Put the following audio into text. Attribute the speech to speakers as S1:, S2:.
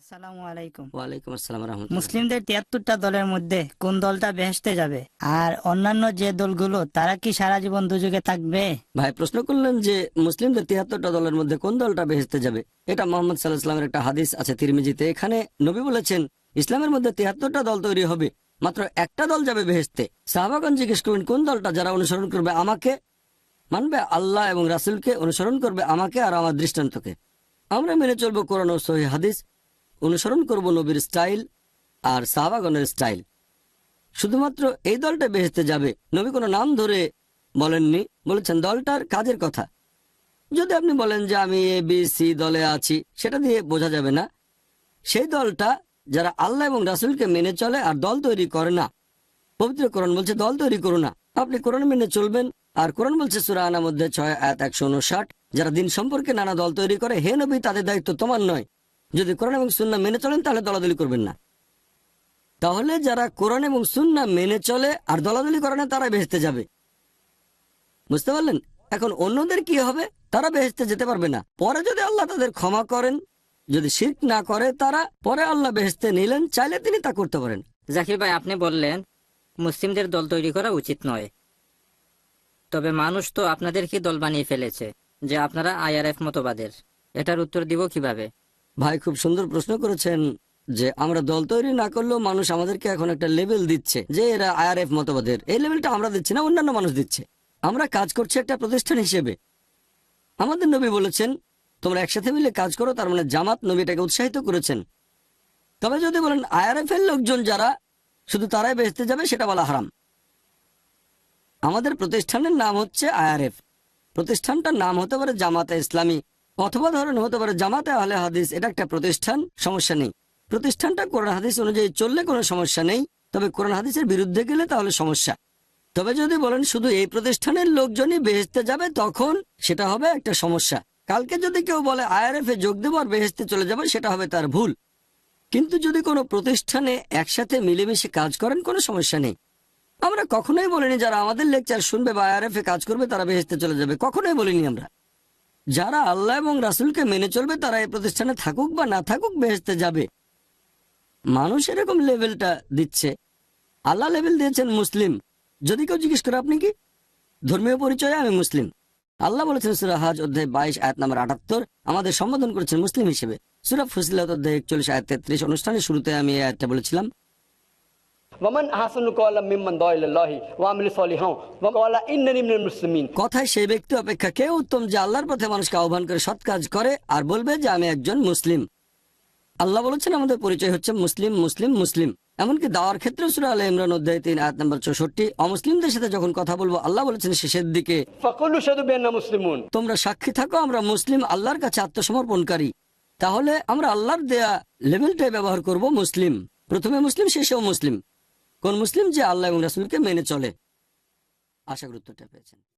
S1: আসসালামু আলাইকুম।
S2: ওয়ালাইকুম আসসালাম রহমতুল্লাহ।
S1: মুসলিমদের তিয়াত্তরটা দলের মধ্যে কোন দলটা বেহেস্তে যাবে? আর অন্যান্য যে দলগুলো তারা কি সারা জীবন দুযুগে থাকবে?
S2: ভাই প্রশ্ন করলেন যে মুসলিমদের তিয়াত্তরটা দলের মধ্যে কোন দলটা বেহেস্তে যাবে? এটা মোহাম্মদ সাল্লাহ ইসলামের একটা হাদিস আছে তিরমিজিতে। এখানে নবী বলেছেন ইসলামের মধ্যে তিয়াত্তরটা দল তৈরি হবে মাত্র একটা দল যাবে বেহেস্তে সাহাবাগঞ্জ জিজ্ঞেস করবেন কোন দলটা যারা অনুসরণ করবে আমাকে? মানবে আল্লাহ এবং রাসুলকে অনুসরণ করবে আমাকে আর আমার দৃষ্টান্তকে। আমরা মেনে চলবো কোরআন ও সহি হাদিস। অনুসরণ করব নবীর স্টাইল আর সাহাবাগনের স্টাইল। শুধুমাত্র এই দলটা বেহেস্তে যাবে, নবী কোনো নাম ধরে বলেননি, বলেছেন দলটার কাজের কথা। যদি আপনি বলেন যে আমি এ বি সি দলে আছি, সেটা দিয়ে বোঝা যাবে না। সেই দলটা যারা আল্লাহ এবং রাসুলকে মেনে চলে আর দল তৈরি করে না। পবিত্র কোরআন বলছে, দল তৈরি করো না। আপনি কোরআন মেনে চলবেন, আর কোরআন বলছে, সুরা আনার মধ্যে ছয় এক একশো উনষাট, যারা দিন সম্পর্কে নানা দল তৈরি করে, হে নবী, তাদের দায়িত্ব তোমার নয়। যদি কোরআন এবং সুন্না মেনে চলেন, তাহলে দলাদলি করবেন না। তাহলে যারা কোরআন এবং সুন্না মেনে চলে আর দলাদলি করে না তারা বেহেস্তে যাবে। বুঝতে পারলেন? এখন অন্যদের কি হবে? তারা বেহেস্তে যেতে পারবে না। পরে যদি আল্লাহ তাদের ক্ষমা করেন, যদি শির্ক না করে, তারা পরে আল্লাহ বেহেস্তে নিলেন, চাইলে তিনি তা করতে পারেন।
S3: জাকির ভাই, আপনি বললেন, মুসলিমদের দল তৈরি করা উচিত নয়। তবে মানুষ তো আপনাদেরকে দল বানিয়ে ফেলেছে, যে আপনারা আইআরএফ মতবাদের। এটার উত্তর দিব কীভাবে?
S2: ভাই খুব সুন্দর প্রশ্ন করেছেন যে, আমরা দল তৈরি না করলেও মানুষ আমাদেরকে এখন একটা লেভেল দিচ্ছে, যে এরা আইআরএফ মতবাদের। এই লেভেলটা আমরা দিচ্ছি না, অন্যান্য মানুষ দিচ্ছে। আমরা কাজ করছি একটা প্রতিষ্ঠান হিসেবে। আমাদের নবী বলেছেন, তোমরা একসাথে মিলে কাজ করো, তার মানে জামাত নবী এটাকে উৎসাহিত করেছেন। তবে যদি বলেন আই আইআরএফ এর লোকজন যারা, শুধু তারাই বেচতে যাবে, সেটা বলা হারাম। আমাদের প্রতিষ্ঠানের নাম হচ্ছে আইআরএফ প্রতিষ্ঠানটার নাম হতে পারে জামাতে ইসলামী অথবা ধরেন হতে পারে জামাতে আহলে হাদিস, এটা একটা প্রতিষ্ঠান, সমস্যা নেই। প্রতিষ্ঠানটা কোরআন হাদিস অনুযায়ী চললে কোনো সমস্যা নেই, তবে কোরআন হাদিসের বিরুদ্ধে গেলে তাহলে সমস্যা। তবে যদি বলেন শুধু এই প্রতিষ্ঠানের লোকজনই বেহেস্তে যাবে, তখন সেটা হবে একটা সমস্যা। কালকে যদি কেউ বলে আইআরএফ এ যোগ দেবো আর বেহেস্তে চলে যাবে, সেটা হবে তার ভুল। কিন্তু যদি কোনো প্রতিষ্ঠানে একসাথে মিলেমিশে কাজ করেন, কোনো সমস্যা নেই। আমরা কখনোই বলিনি যারা আমাদের লেকচার শুনবে বা আইআরএফ এ কাজ করবে, তারা বেহেস্তে চলে যাবে। কখনোই বলিনি আমরা। যারা আল্লাহ এবং রাসুলকে মেনে চলবে, তারা এই প্রতিষ্ঠানে থাকুক বা না থাকুক বেহেস্তে যাবে। মানুষ এরকম লেভেলটা দিচ্ছে। আল্লাহ লেভেল দিয়েছেন মুসলিম। যদি কেউ জিজ্ঞেস করে, আপনি কি? ধর্মীয় পরিচয়ে আমি মুসলিম। আল্লাহ বলেছেন সুরা হাজ অধ্যায় বাইশ, আয়াত নাম্বার আটাত্তর। আমাদের সম্বোধন করেছেন মুসলিম হিসেবে। সুরা ফুসিলাত অধ্যায় একচল্লিশ, আয়াত তেত্রিশ অনুষ্ঠানের শুরুতে আমি এই আয়াতটা বলেছিলাম।
S4: ওয়ামান হাসান মিম্মান সলিহাও ইন্নানি মিনাল
S2: মুসলিমিন সেই ব্যক্তি অপেক্ষা কে উত্তম যে আল্লাহর পথে মানুষকে আহ্বান করে সৎ কাজ করে আর বলবে যে আমি একজন মুসলিম? আল্লাহ বলেছেন আমাদের পরিচয় হচ্ছে মুসলিম মুসলিম মুসলিম। এমনকি দাওয়ার ক্ষেত্রে সুরা আল ইমরান অধ্যায় তিন আয়াত নম্বর চৌষট্টি অমুসলিমদের সাথে যখন কথা বলব আল্লাহ বলেছেন শেষের দিকে তোমরা সাক্ষী থাকো আমরা মুসলিম আল্লাহর কাছে আত্মসমর্পণকারী। তাহলে আমরা আল্লাহর দেয়া লেভেলটাই ব্যবহার করব মুসলিম। প্রথমে মুসলিম শেষেও মুসলিম। কোন মুসলিম যে আল্লাহ এবং রাসুলকে মেনে চলে? আশা গুরুত্বটা পেয়েছেন।